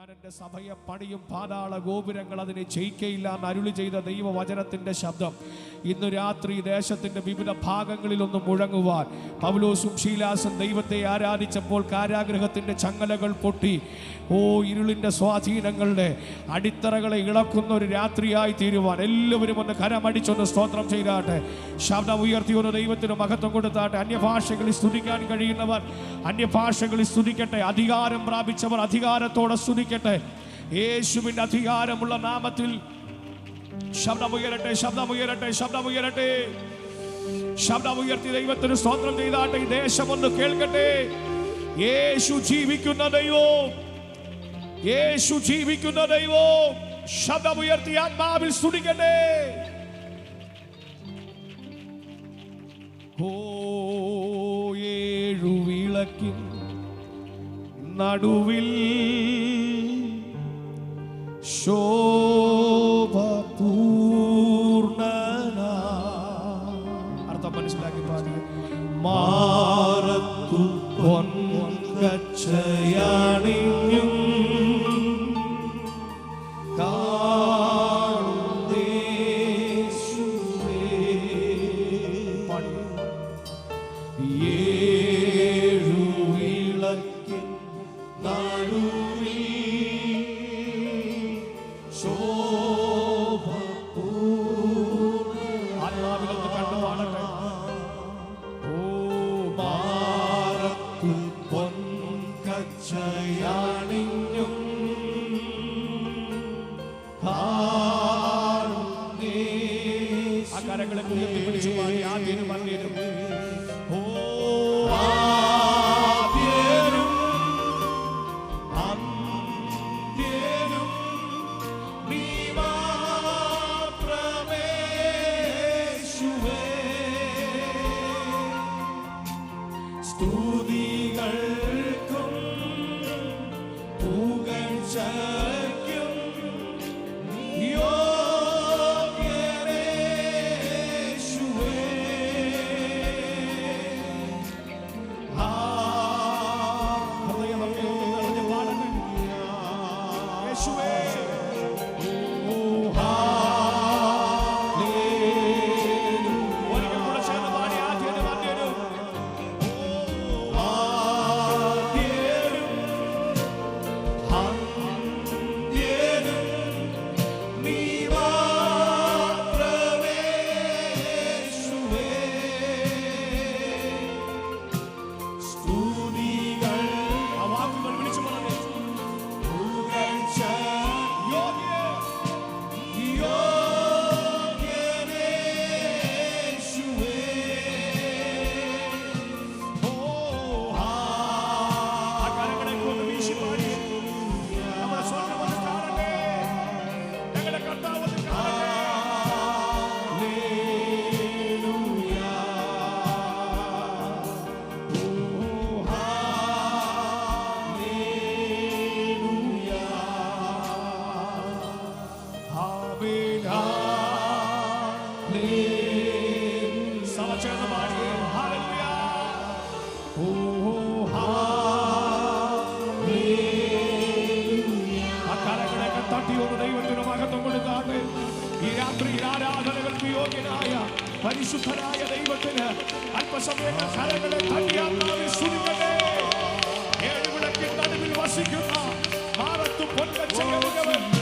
ഞാൻ എന്റെ സഭയെ പണിയും പാതാള ഗോപുരങ്ങൾ അതിനെ ജയിക്കയില്ല എന്ന് അരുളി ചെയ്ത ദൈവവചനത്തിന്റെ ശബ്ദം. ഇന്ന് രാത്രി ദേശത്തിന്റെ വിവിധ ഭാഗങ്ങളിലൊന്ന് മുഴങ്ങുവാൻ. പൗലോസും ശീലാസും ദൈവത്തെ ആരാധിച്ചപ്പോൾ കാരാഗ്രഹത്തിന്റെ ചങ്ങലകൾ പൊട്ടി. ഓ ഇരുളിന്റെ സ്വാധീനങ്ങളുടെ അടിത്തറകളെ ഇളക്കുന്ന ഒരു രാത്രിയായി തീരുവാൻ. എല്ലാവരും ഒന്ന് കരമടിച്ചൊന്ന് സ്തോത്രം ചെയ്താട്ടെ. ശബ്ദം ഉയർത്തി ഒന്ന് ദൈവത്തിന് മഹത്വം കൊടുത്താട്ടെ. അന്യഭാഷകളിൽ സ്തുതിക്കാൻ കഴിയുന്നവർ അന്യഭാഷകളിൽ സ്തുതിക്കട്ടെ. അധികാരം പ്രാപിച്ചവർ അധികാരത്തോടെ സ്തുതിക്കട്ടെ. യേശുവിന്റെ അധികാരമുള്ള നാമത്തിൽ ശബ്ദമുയരട്ടെ ശബ്ദമുയരട്ടെ ശബ്ദമുയരട്ടെ ശബ്ദമുയർത്തി ദൈവത്തിന് സ്തോത്രം ചെയ്താട്ടെ ഈ ദേശം ഒന്ന് കേൾക്കട്ടെ. യേശു ജീവിക്കുന്ന ദൈവോ യേശു ജീവിക്കുന്ന ദൈവോ ശബ്ദമുയർത്തി ആത്മാവിൽ സ്തുതിക്കട്ടെ. ഓ ഏഴു വിളക്കിൻ നടുവിൽ ശോഭ ഉയർത്തി പിടിച്ചു പാടി ആദ്യനും മന്ദിരും ഓ. സ്തുതികൾക്കും പുകഴ്ചയ്ക്കും പരിശുദ്ധനായ ദൈവത്തിന് അല്പസമയം കരങ്ങളെ തട്ടി ആത്മാവിൽ സ്തുതിക്കട്ടെ ഏഴ് വിളക്കിൻ നടുവിൽ വസിക്കുന്ന മാറത്തു പൊൻകച്ചയുള്ളവൻ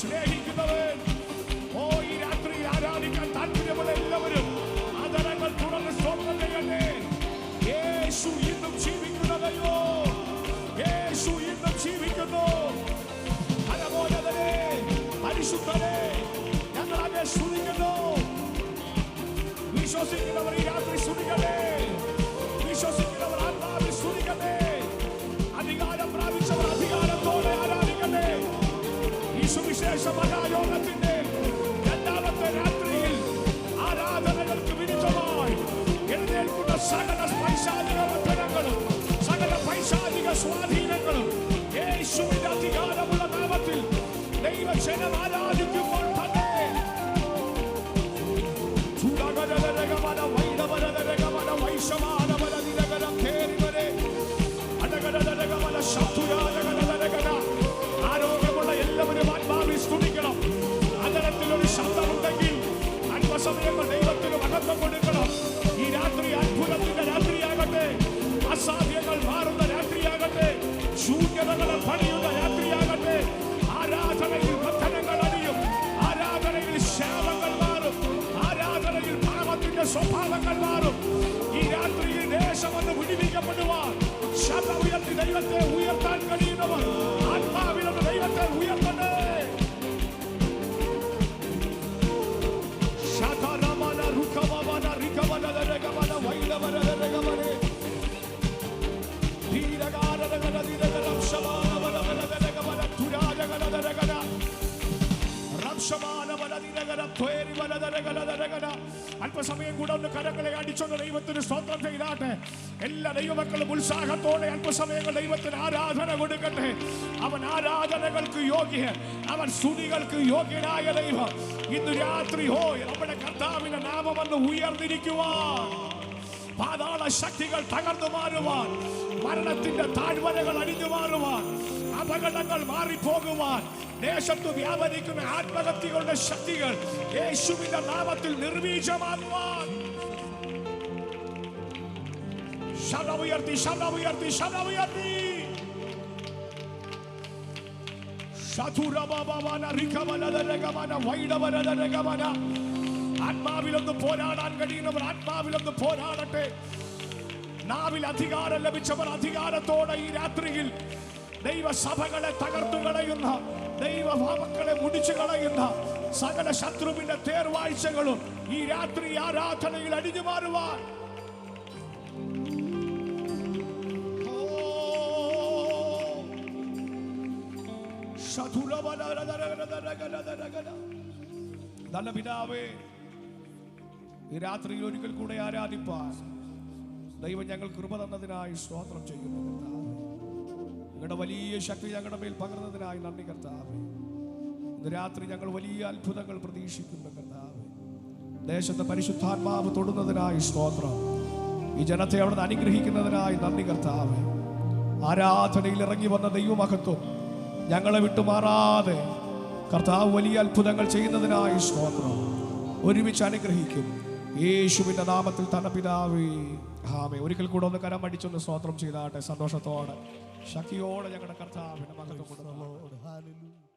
സ്നേഹിക്കുന്നവൻ ഓ ഈ രാത്രി ആരാധിക്കാൻ താല്പര്യമുള്ള എല്ലാവരും ആദരങ്ങൾ തുറന്ന് സ്തോത്രം ചെയ്യട്ടെ യേശു ഇന്നും ജീവിക്കുന്നതയോ യേശു ഇന്നും ജീവിക്കുന്നു പരിശുദ്ധനെ ഞങ്ങൾ ശ്രുതിക്കുന്നു വിശ്വസിക്കുന്നവർ ഈ രാത്രി മഹായോഗത്തിന്റെ രണ്ടാമത്തെ രാത്രിയിൽ ആരാധനകൾക്ക് വിരുദ്ധമായി എഴുന്നേൽക്കുന്ന സകല പൈശാചിക ബന്ധനങ്ങളും സകല പൈശാചിക സ്വാധീനങ്ങളും ശബ്ദ ഉയർത്തി ദൈവത്തെ ഉയർത്താൻ കഴിയുന്നവർ ആത്മാവിലുള്ള ദൈവത്തെ ഉയർത്തണേ ശതരമന രുക്കമന റികമന രഗമന വൈലവന രഗമനെ ധീരകാരകന ധീരകരം ശമാനവന രഗമന തുരാജകന രഗന അല്പസമയം കൂടെ ഒന്ന് കരങ്ങളെ അടിച്ചൊന്ന് ദൈവത്തിന് സ്തോത്രം ചെയ്താട്ടെ. എല്ലാ ദൈവമക്കളും ഉത്സാഹത്തോടെ അല്പസമയങ്ങൾ ദൈവത്തിന് ആരാധന കൊടുക്കട്ടെ. അവൻ ആരാധനകൾക്ക് യോഗ്യൻ. അവൻ സ്തുതികൾക്ക് യോഗ്യനായ ദൈവം. ഇന്ന് രാത്രി ഹോ നമ്മുടെ കർത്താവിന്റെ നാമം വന്ന് ഉയർന്നിരിക്കുവാൻ. പാതാള ശക്തികൾ തകർന്നു മാറുവാൻ. മരണത്തിന്റെ താഴ്വരകൾ അടിഞ്ഞു മാറുവാൻ. അപകടങ്ങൾ മാറിപ്പോകുവാൻ. ദേശത്ത് വ്യാപരിക്കുന്ന ആത്മഹത്യകളുടെ ശക്തികൾ യേശുവിന്റെ നാമത്തിൽ നിർവീജമാകുവാൻ ശതമുയർത്തി ശതമുയർത്തി ശതമുയർത്തി ശതുരബാബാന റികമനദരകമന വൈഡവനദരകമന ആത്മാവിലൊന്ന് പോരാടാൻ കഴിയുന്നവർ ആത്മാവിലൊന്ന് പോരാടട്ടെ. നാവിൽ അധികാരം ലഭിച്ചവർ ഈ രാത്രിയിൽ ദൈവസഭകളെ തകർത്തു കളയുന്ന ദൈവഭാവങ്ങളെ മുടിച്ചു കളയുന്ന സകല ശത്രുവിന്റെ തേർവാഴ്ചകളും ഈ രാത്രി ആരാധനയിൽ അടിഞ്ഞു മാറുവാൻ നല്ല പിതാവേ ഈ രാത്രിയിൽ ഒരിക്കൽ കൂടെ ആരാധിപ്പാൻ ദൈവം ഞങ്ങൾ കൃപ തന്നതിനായി സ്തോത്രം ചെയ്യുന്നു നിങ്ങളുടെ വലിയ ശക്തി ഞങ്ങളുടെ മേൽ പകർന്നതിനായി നന്ദി കർത്താവേ ഇന്ന് രാത്രി ഞങ്ങൾ വലിയ അത്ഭുതങ്ങൾ പ്രതീക്ഷിക്കുന്നു കർത്താവേ ദേശത്തെ പരിശുദ്ധാത്മാവ് തൊടുന്നതിനായി സ്തോത്രം ഈ ജനത്തെ അവിടുന്ന് അനുഗ്രഹിക്കുന്നതിനായി നന്ദി കർത്താവേ ആരാധനയിൽ ഇറങ്ങി വന്ന ദൈവമഹത്വം ഞങ്ങളെ വിട്ടുമാറാതെ കർത്താവ് വലിയ അത്ഭുതങ്ങൾ ചെയ്യുന്നതിനായി സ്തോത്രം. ഒരുമിച്ച് അനുഗ്രഹിക്കും. യേശുവിന്റെ നാമത്തിൽ തന്നെ പിതാവേ ഹാമേ ഒരിക്കൽ കൂടെ ഒന്ന് കരം അടിച്ചൊന്ന് സ്തോത്രം ചെയ്താട്ടെ സന്തോഷത്തോടെ. ശക്തിയോടെ ഞങ്ങളുടെ കർത്താവിന്റെ മകത്വം കൊടുക്കുന്നു.